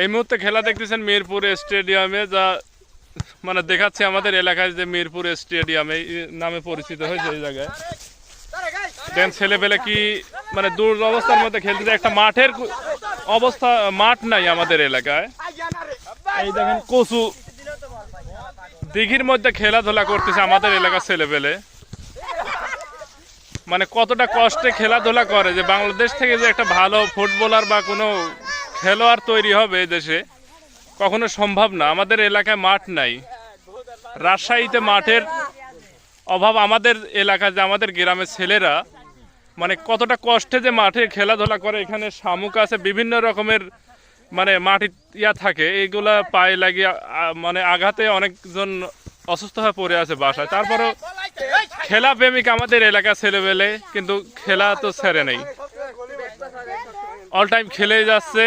এই মুহূর্তে খেলা দেখতেছেন মিরপুর স্টেডিয়ামে, যা মানে দেখাচ্ছে আমাদের এলাকায় যে মিরপুর স্টেডিয়াম নামে পরিচিত হয়েছে এই জায়গায়। দেন ছেলেপেলে কি মানে দূর অবস্থার মধ্যে খেলতে যায় একটা মাঠের অবস্থা, মাঠ নাই আমাদের এলাকায়। এই দেখেন কচু দিঘির মধ্যে খেলাধুলা করতেছে আমাদের এলাকার ছেলেপেলে। মানে কতটা কষ্টে খেলাধুলা করে যে বাংলাদেশ থেকে যে একটা ভালো ফুটবলার বা কোনো খেলোয়াড় তৈরি হবে দেশে। কখনো সম্ভব না। আমাদের এলাকায় মাঠ নাই। রাজশাহীতে মাঠের অভাব আমাদের এলাকায় যে আমাদের গ্রামের ছেলেরা মানে কতটা কষ্টে যে মাঠে খেলাধুলা করে। এখানে শামুক আছে, বিভিন্ন রকমের মানে মাটি ইয়া থাকে। এইগুলা পায়ে লাগিয়ে মানে আঘাতে অনেকজন অসুস্থ হয়ে পড়ে আছে বাসায়। তারপরেও খেলা প্রেমিক আমাদের এলাকার ছেলেবেলে, কিন্তু খেলা তো ছেড়ে নেই। অল টাইম খেলে যাচ্ছে।